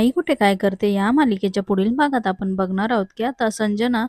आई कुठे काय करते? या मालिकेच्या पुढील भागात आपण बघणार आहोत की आता संजना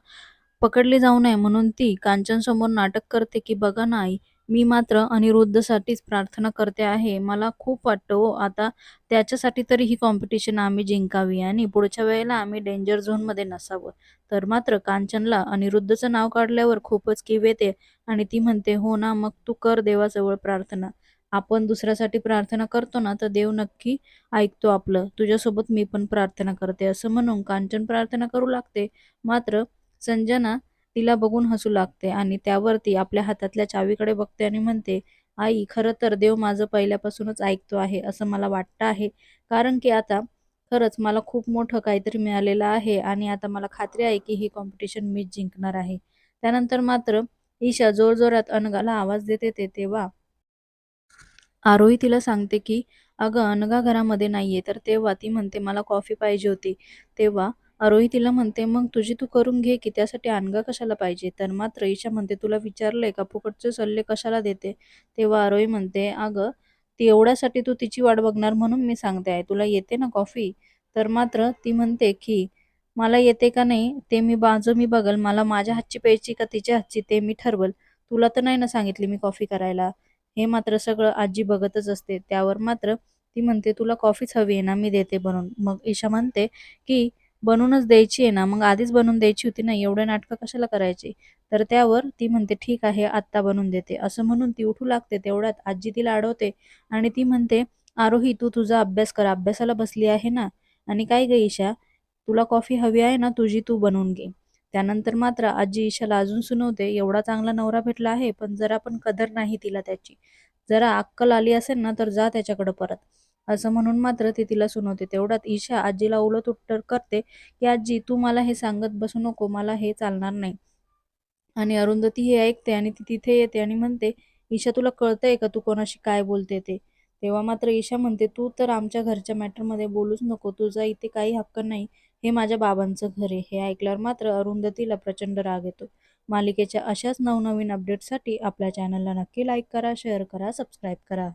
पकडली जाऊ नये म्हणून ती कांचनसमोर नाटक करते की बघा ना आई मी मात्र अनिरुद्धसाठीच प्रार्थना करते आहे. मला खूप वाटतं हो आता त्याच्यासाठी तरी ही कॉम्पिटिशन आम्ही जिंकावी आणि पुढच्या वेळेला आम्ही डेंजर झोनमध्ये नसावं. तर मात्र कांचनला अनिरुद्धचं नाव काढल्यावर खूपच किव येते आणि ती म्हणते हो ना मग तू कर देवाजवळ प्रार्थना. आपण दुसऱ्यासाठी प्रार्थना करतो ना तर देव नक्की ऐकतो आपलं. तुझ्यासोबत मी पण प्रार्थना करते. असं म्हणून कांचन प्रार्थना करू लागते. मात्र संजना तिला बघून हसू लागते आणि त्यावरती आपल्या हातातल्या चावीकडे बघते आणि म्हणते आई खरं तर देव माझं पहिल्यापासूनच ऐकतो आहे असं मला वाटतं आहे. कारण की आता खरंच मला खूप मोठं काहीतरी मिळालेलं आहे आणि आता मला खात्री आहे की ही कॉम्पिटिशन मीच जिंकणार आहे. त्यानंतर मात्र ईशा जोरजोरात अनगाला आवाज देते ते तेव्हा आरोही तिला सांगते की अगं अनघा घरामध्ये नाहीये. तर तेव्हा ती म्हणते मला कॉफी पाहिजे होती. तेव्हा आरोही तिला म्हणते मग तुझी तू करून घे की त्यासाठी अनघा कशाला पाहिजे? तर मात्र ईशा म्हणते तुला विचारलंय का फुकटचे सल्ले कशाला देते? तेव्हा आरोही म्हणते अगं ती एवढ्यासाठी तू तिची वाट बघणार म्हणून मी सांगते आहे. तुला येते ना कॉफी? तर मात्र ती म्हणते की मला येते का नाही ते मी बाजू मी बघल. मला माझ्या हातची प्यायची का तिच्या हातची ते मी ठरवल. तुला तर नाही ना सांगितली मी कॉफी करायला. हे मात्र सगळं आजी बघतच असते. त्यावर मात्र ती म्हणते तुला कॉफीच हवी आहे ना मी देते बनवून. मग ईशा म्हणते की बनवूनच द्यायची आहे ना मग आधीच बनवून द्यायची होती ना एवढे नाटकं कशाला करायची? तर त्यावर ती म्हणते ठीक आहे आत्ता बनवून देते. असं म्हणून ती उठू लागते. तेवढ्यात आजी तिला अडवते आणि ती म्हणते आरोही तू तुझा अभ्यास कर. अभ्यासाला बसली आहे ना? आणि काय ग ईशा तुला कॉफी हवी आहे ना तुझी तू बनवून घे. त्यानंतर मात्र आजी ईशाला अजून सुनवते एवढा चांगला नवरा भेटला आहे पण जरा पण कदर नाही तिला त्याची. जरा अक्कल आली असेल ना तर जा त्याच्याकडे परत. असं म्हणून मात्र ती तिला सुनवते. तेवढ्यात ईशा आजीला उलट उत्तर करते की आजी तू मला हे सांगत बसू नको मला हे चालणार नाही. आणि अरुंधती हे ऐकते आणि ती तिथे येते आणि म्हणते ईशा तुला कळतंय का तू कोणाशी काय बोलते ते? तेव्हा मात्र ईशा म्हणते तू तर आमच्या घरच्या मॅटरमध्ये बोलूच नको तुझा इथे काही हक्क नाही. हे माझ्या बाबांचं घर आहे. हे ऐकल्यावर मात्र अरुंधतीला प्रचंड राग येतो. मालिकेच्या अशाच नवनवीन अपडेटसाठी आपल्या चॅनलला नक्की लाईक करा शेअर करा सबस्क्राईब करा.